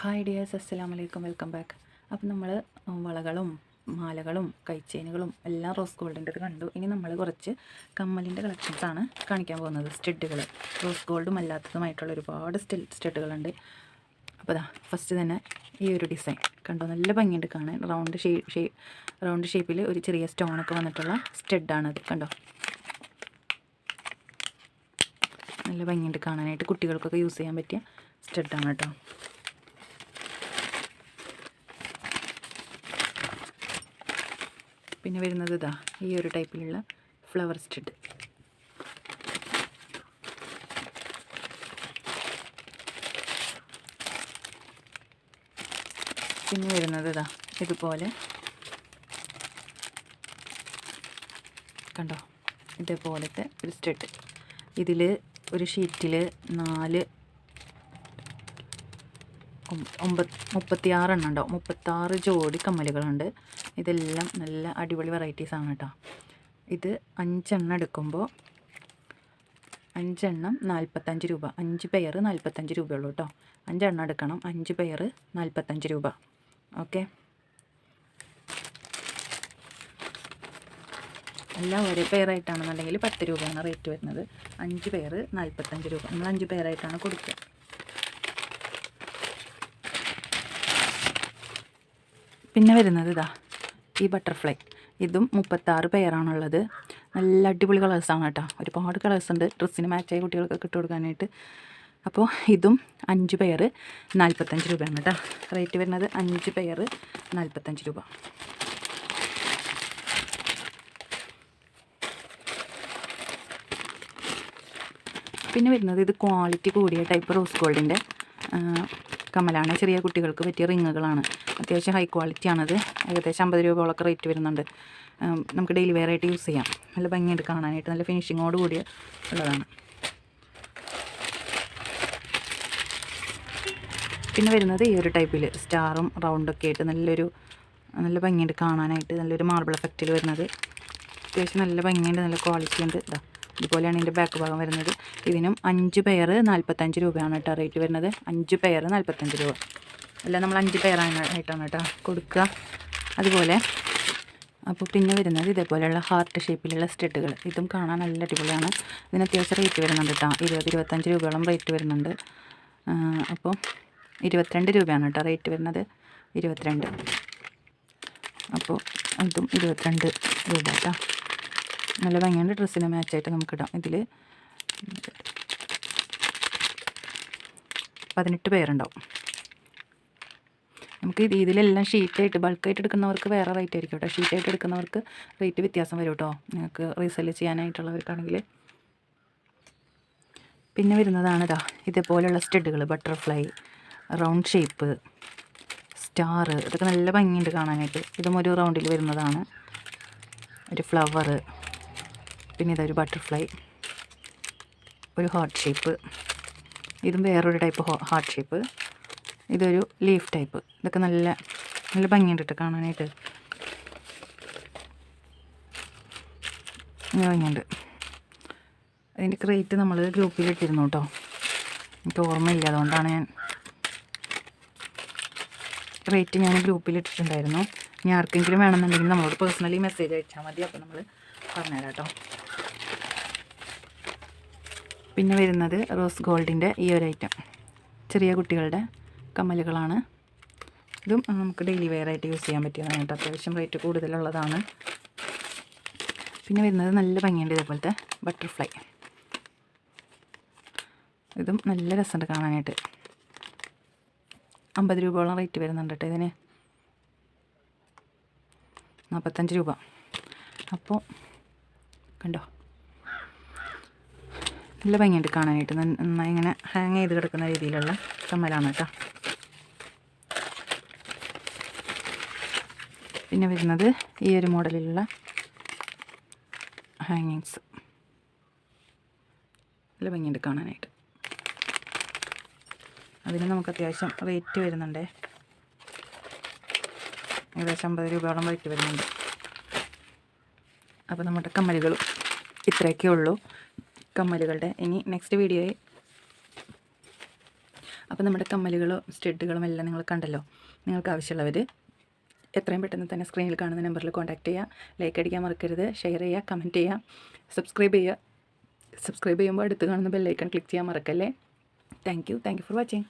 Hi dears അസ്സലാം വലൈക്കും welcome back അപ്പം നമ്മൾ വളകളും മാലകളും കൈച്ചെയിനുകളും എല്ലാം റോസ് ഗോൾഡിന്റെത് കണ്ടു. ഇനി നമ്മൾ കുറച്ച് കമ്മലിന്റെ കളക്ഷൻസാണ് കാണിക്കാൻ പോകുന്നത്. സ്റ്റെഡുകൾ റോസ് ഗോൾഡും അല്ലാത്തതുമായിട്ടുള്ള ഒരുപാട് സ്റ്റെ സ്റ്റെഡുകളുണ്ട് അപ്പോൾ ഇതാ ഫസ്റ്റ് തന്നെ ഈ ഒരു ഡിസൈൻ കണ്ടോ? നല്ല ഭംഗിയുണ്ട് കാണാൻ. റൗണ്ട് ഷേ ഷേ റൗണ്ട് ഷേപ്പിൽ ഒരു ചെറിയ സ്റ്റോണൊക്കെ വന്നിട്ടുള്ള സ്റ്റെഡാണത് കണ്ടോ? നല്ല ഭംഗിയുണ്ട് കാണാനായിട്ട്. കുട്ടികൾക്കൊക്കെ യൂസ് ചെയ്യാൻ പറ്റിയ സ്റ്റെഡാണ് കേട്ടോ. പിന്നെ വരുന്നത് ഇതാ ഈ ഒരു ടൈപ്പിലുള്ള ഫ്ലവർ സ്റ്റഡ്. പിന്നെ വരുന്നത് ഇതാ ഇതുപോലെ. കണ്ടോ? ഇതേപോലത്തെ ഒരു സ്റ്റഡ്. ഇതിൽ ഒരു ഷീറ്റിൽ നാല് ഒമ്പത് മുപ്പത്തിയാറെണ്ണം ഉണ്ടാവും മുപ്പത്താറ് ജോഡി കമ്മലുകളുണ്ട്. ഇതെല്ലാം നല്ല അടിപൊളി വെറൈറ്റീസ് ആണ് കേട്ടോ ഇത് അഞ്ചെണ്ണം എടുക്കുമ്പോൾ അഞ്ചെണ്ണം നാൽപ്പത്തഞ്ച് രൂപ. അഞ്ച് പെയർ നാൽപ്പത്തഞ്ച് രൂപയുള്ളൂ കേട്ടോ അഞ്ചെണ്ണം എടുക്കണം. അഞ്ച് പെയർ നാൽപ്പത്തഞ്ച് രൂപ. ഓക്കെ എല്ലാം ഒരേ പെയറായിട്ടാണെന്നുണ്ടെങ്കിൽ പത്ത് രൂപയാണ് റേറ്റ് വരുന്നത്. അഞ്ച് പെയർ നാൽപ്പത്തഞ്ച് രൂപ. നമ്മൾ അഞ്ച് പെയറായിട്ടാണ് കൊടുക്കുക. പിന്നെ വരുന്നത് ഇതാ ഈ ബട്ടർഫ്ലൈ ഇതും മുപ്പത്താറ് പെയറാണുള്ളത് നല്ല അടിപൊളി കളേഴ്സാണ് കേട്ടോ. ഒരുപാട് കളേഴ്സ് ഉണ്ട്. ഡ്രസ്സിന് മാച്ചായി കുട്ടികൾക്കൊക്കെ ഇട്ട് കൊടുക്കാനായിട്ട്. അപ്പോൾ ഇതും അഞ്ച് പെയർ നാൽപ്പത്തഞ്ച് രൂപയാണ് കേട്ടോ. റേറ്റ് വരുന്നത് അഞ്ച് പെയർ നാൽപ്പത്തഞ്ച് രൂപ. പിന്നെ വരുന്നത് ഇത് ക്വാളിറ്റി കൂടിയ ടൈപ്പ് റോസ് ഗോൾഡിന്റെ കമ്മലാണ്. ചെറിയ കുട്ടികൾക്ക് പറ്റിയ റിങ്ങുകളാണ്. അത്യാവശ്യം ഹൈ ക്വാളിറ്റിയാണത് ഏകദേശം അമ്പത് രൂപയോളൊക്കെ റേറ്റ് വരുന്നുണ്ട്. നമുക്ക് ഡെയിലി വെയർ ആയിട്ട് യൂസ് ചെയ്യാം. നല്ല ഭംഗിയായിട്ട് കാണാനായിട്ട് നല്ല ഫിനിഷിങ്ങോട് കൂടിയ ഉള്ളതാണ്. പിന്നെ വരുന്നത് ഈ ഒരു ടൈപ്പിൽ സ്റ്റാറും റൗണ്ടൊക്കെ ആയിട്ട് നല്ലൊരു നല്ല ഭംഗിയുണ്ട് കാണാനായിട്ട് നല്ലൊരു മാർബിൾ എഫക്റ്റിൽ വരുന്നത്. അത്യാവശ്യം നല്ല ഭംഗിയുണ്ട് നല്ല ക്വാളിറ്റി ഉണ്ട്. ഇതാ ഇതുപോലെയാണ് ഇതിന്റെ ബാക്ക് ഭാഗം വരുന്നത്. ഇതിനും അഞ്ച് പെയർ നാൽപ്പത്തഞ്ച് രൂപയാണ് കേട്ടോ റേറ്റ് വരുന്നത്. അഞ്ച് പെയർ നാൽപ്പത്തഞ്ച് രൂപ. അല്ല നമ്മൾ അഞ്ച് പെയറാണ് ആയിട്ടാണ് കേട്ടോ കൊടുക്കുക. അതുപോലെ അപ്പോൾ പിന്നെ വരുന്നത് ഇതേപോലെയുള്ള ഹാർട്ട് ഷേപ്പിലുള്ള സ്റ്റെഡുകൾ ഇതും കാണാൻ നല്ല അടിപൊളിയാണ്. ഇതിന് അത്യാവശ്യം റേറ്റ് വരുന്നുണ്ട് കേട്ടോ. ഇരുപത് ഇരുപത്തഞ്ച് രൂപയോളം റേറ്റ് വരുന്നുണ്ട്. അപ്പോൾ ഇരുപത്തിരണ്ട് രൂപയാണ് കേട്ടോ റേറ്റ് വരുന്നത്. ഇരുപത്തിരണ്ട്. അപ്പോൾ അതും ഇരുപത്തിരണ്ട് രൂപ കേട്ടോ. നല്ല ഭംഗിയുണ്ട്. ഡ്രസ്സിന് മാച്ചായിട്ട് നമുക്കിടാം ഇതിൽ പതിനെട്ട് പേരുണ്ടാവും. നമുക്ക് ഇത് ഇതിലെല്ലാം ഷീറ്റായിട്ട് ബൾക്കായിട്ട് എടുക്കുന്നവർക്ക് വേറെ റേറ്റ് ആയിരിക്കും കേട്ടോ. ഷീറ്റായിട്ട് എടുക്കുന്നവർക്ക് റേറ്റ് വ്യത്യാസം വരും കേട്ടോ. നിങ്ങൾക്ക് റീസെൽ ചെയ്യാനായിട്ടുള്ളവർക്കാണെങ്കിൽ. പിന്നെ വരുന്നതാണ് ഇതാ ഇതേപോലെയുള്ള സ്റ്റഡുകൾ ബട്ടർഫ്ലൈ റൗണ്ട് ഷേപ്പ് സ്റ്റാർ ഇതൊക്കെ നല്ല ഭംഗിയുണ്ട് കാണാനായിട്ട്. ഇതും ഒരു റൗണ്ടിൽ വരുന്നതാണ്. ഒരു ഫ്ലവർ പിന്നെ ഇതൊരു ബട്ടർഫ്ലൈ ഒരു ഹാർട്ട് ഷേപ്പ് ഇതും വേറൊരു ടൈപ്പ് ഹാർട്ട് ഷേപ്പ് ഇതൊരു ലീഫ് ടൈപ്പ് ഇതൊക്കെ നല്ല നല്ല ഭംഗിയുണ്ട് കേട്ടോ കാണാനായിട്ട്. നല്ല ഭംഗിയുണ്ട്. അതിന്റെ റേറ്റ് നമ്മൾ ഗ്രൂപ്പിൽ ഇട്ടിരുന്നു കേട്ടോ എനിക്ക് ഓർമ്മയില്ല അതുകൊണ്ടാണ് ഞാൻ റേറ്റ് ഞാൻ ഗ്രൂപ്പിൽ ഇട്ടിട്ടുണ്ടായിരുന്നു. ഇനി ആർക്കെങ്കിലും വേണമെന്നുണ്ടെങ്കിൽ നമ്മളോട് പേഴ്സണലി മെസ്സേജ് അയച്ചാൽ മതി. അപ്പോൾ നമ്മൾ പറഞ്ഞുതരാം കേട്ടോ പിന്നെ വരുന്നത് റോസ് ഗോൾഡിന്റെ ഈ ഒരു ഐറ്റം ചെറിയ കുട്ടികളുടെ കമ്മലുകളാണ്. ഇതും നമുക്ക് ഡെയിലി വെയർ ആയിട്ട് യൂസ് ചെയ്യാൻ പറ്റിയതാണ് കേട്ടോ. അത്യാവശ്യം റേറ്റ് കൂടുതലുള്ളതാണ്. പിന്നെ വരുന്നത് നല്ല ഭംഗിയുണ്ട് ഇതേപോലത്തെ ബട്ടർഫ്ലൈ ഇതും നല്ല രസമുണ്ട് കാണാനായിട്ട്. അമ്പത് രൂപയോളം റേറ്റ് വരുന്നുണ്ട് കേട്ടോ ഇതിന്. നാൽപ്പത്തഞ്ച് രൂപ. അപ്പോൾ കണ്ടോ? നല്ല ഭംഗിയുണ്ട് കാണാനായിട്ട്. നന്നായി ഇങ്ങനെ ഹാങ് ചെയ്ത് കിടക്കുന്ന രീതിയിലുള്ള കമ്മലാണ് കേട്ടോ. പിന്നെ വരുന്നത് ഈ ഒരു മോഡലിലുള്ള ഹാങ്ങിങ്സ് നല്ല ഭംഗിയുണ്ട് കാണാനായിട്ട്. അതിന് നമുക്ക് അത്യാവശ്യം റേറ്റ് വരുന്നുണ്ടേ. ഏകദേശം അമ്പത് രൂപയോളം റേറ്റ് വരുന്നുണ്ട്. അപ്പോൾ നമ്മുടെ കമ്മലുകളും ഇത്രയൊക്കെ ഉള്ളൂ. കമ്മലുകളുടെ. ഇനി നെക്സ്റ്റ് വീഡിയോയിൽ അപ്പോൾ നമ്മുടെ കമ്മലുകളും സ്റ്റെഡുകളും എല്ലാം നിങ്ങൾ കണ്ടല്ലോ. നിങ്ങൾക്ക് ആവശ്യമുള്ളവർ എത്രയും പെട്ടെന്ന് തന്നെ സ്ക്രീനിൽ കാണുന്ന നമ്പറിൽ കോൺടാക്റ്റ് ചെയ്യുക ലൈക്ക് അടിക്കാൻ മറക്കരുത്. ഷെയർ ചെയ്യുക കമന്റ് ചെയ്യുക സബ്സ്ക്രൈബ് ചെയ്യുക സബ്സ്ക്രൈബ് ചെയ്യുമ്പോൾ അടുത്ത് കാണുന്ന ബെല്ലൈക്കൺ ക്ലിക്ക് ചെയ്യാൻ മറക്കല്ലേ? Thank you thank you for watching